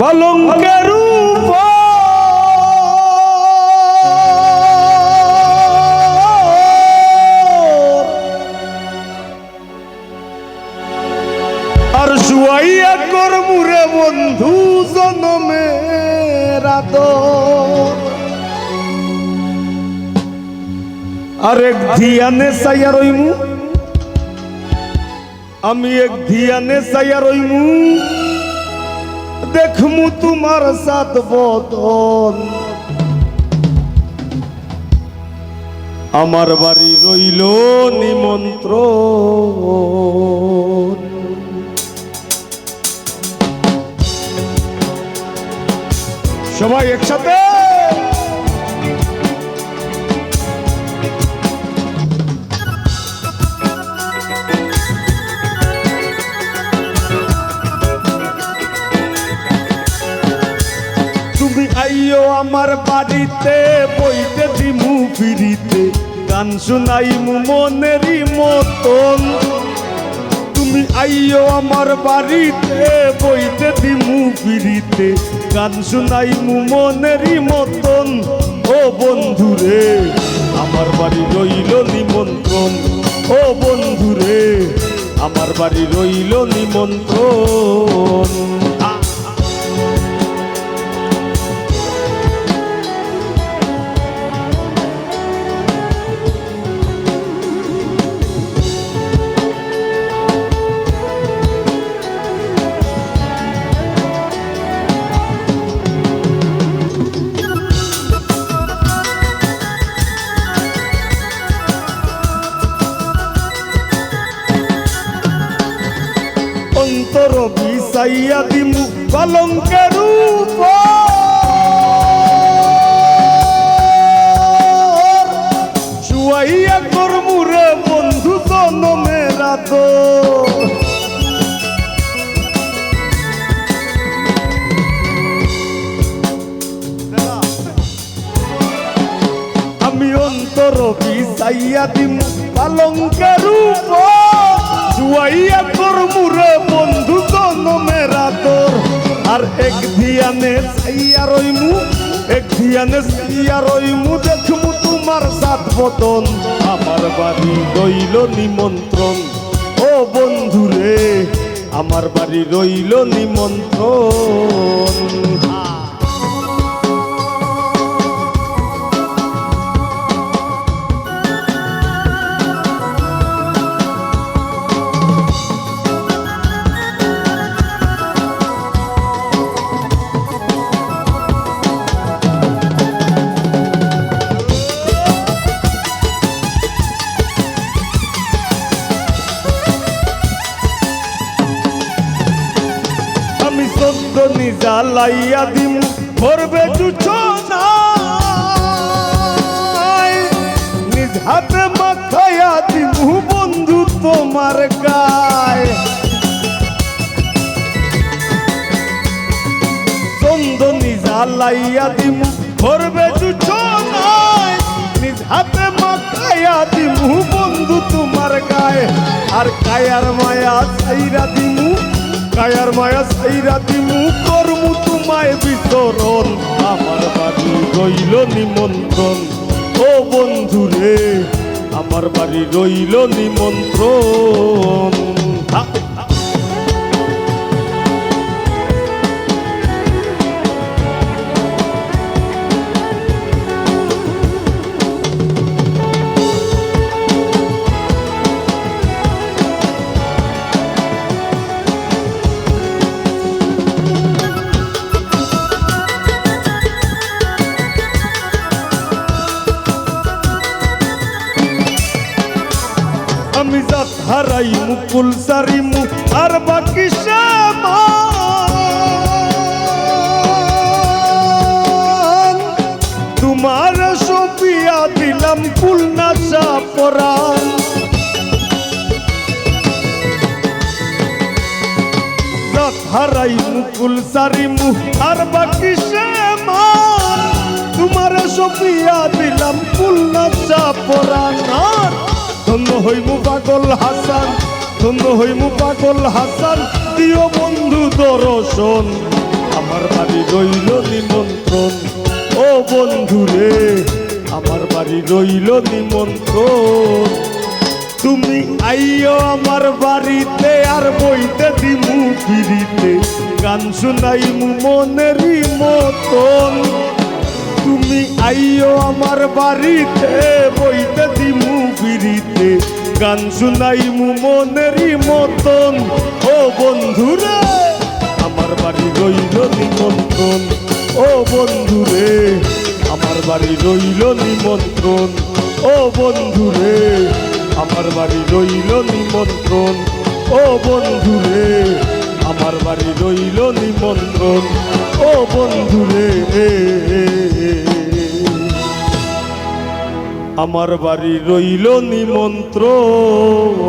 কলঙ্কের আর শুয়াইয়া করমুরে বন্ধু জনমের আদর। আর এক ধিয়ানে সাইয়া রইমু। আমি এক ধিয়ানে সাইয়া রইমু। দেখমু তোমার সাত বদল আমার বাড়ি রইল নিমন্ত্র সবাই একসাথে? আমার বাড়িতে, বইতে দিমু ফিরিতে। গান শুনাইমু মনেরই মতন। তুমি আইও আমার বাড়িতে, বইতে দিমু ফিরিতে। গান শুনাইমু মনেরই মতন। ও বন্ধুরে, আমার বাড়ি রইল নিমন্ত্রণ। ও বন্ধুরে, আমার বাড়ি রইল নিমন্ত্রণ। অন্তর বিষাইয়া দিমু কলঙ্কের শুয়াইয়া করমুরে বন্ধু জনমেরা তো আমি অন্তর বিষাইয়া দিমু কলঙ্কের জুয়াইয়া করমুরে বন্ধু জনমেরা তোর। আর এক ধিয়ানে সাইয়া রইমু, এক ধিয়ানে সাইয়া রইমু, দেখমু তোমার সাত বদন আমার বাড়ি রইল নিমন্ত্রণ। ও বন্ধুরে, আমার বাড়ি রইল নিমন্ত্রণ। জ্বালাইয়া দিম, ভরবে জুছনা নিজ হাতে মাখাইয়া দিমু, বন্ধু তোমার গায়। চন্দনী জ্বালাইয়া দিমু, ভরবে জুছনায় নিজ হাতে মাখাইয়া দিমু, বন্ধু তোমার গায়ে। আর কায়ার মায়া সাইরা দিমু কায়ার মায়া সাইরা দিমু করমু তোমায় বিতরণ আমার বাড়ি রইল নিমন্ত্রণ। ও বন্ধু রে আমার বাড়ি রইল নিমন্ত্রণ। হারাই মুকুল সারি মু আর বাকি তোমার সপিয়া দিলাম ফুল নাচা পরাণ। হারাই মুকুল সারি মু আর বাকি তোমার সপিয়া দিলাম ফুল নাচা পরাণ। হইমু পাগল হাসান, ধন্য হইমু পাগল হাসান দিও বন্ধু দর্শন, আমার বাড়ি রইল নিমন্ত্রণ। ও বন্ধু রে আমার বাড়ি রইল নিমন্ত্রণ। তুমি আইও আমার বাড়িতে আর বইতে দিমু পিড়িতে গান শুনাইমু মনেরই মতন। তুমি আইও আমার বাড়িতে বইতে দিমু পিড়িতে গান শুনাইমু মনেরই মতন। ও বন্ধুরে, আমার বাড়ি রইল নিমন্ত্রণ। ও বন্ধুরে, আমার বাড়ি রইল নিমন্ত্রণ। ও বন্ধুরে, আমার বাড়ি রইল নিমন্ত্রণ। ও বন্ধুরে, আমার বাড়ি রইল নিমন্ত্রণ। ও বন্ধুরে আমার বাড়ি রইল নিমন্ত্রণ।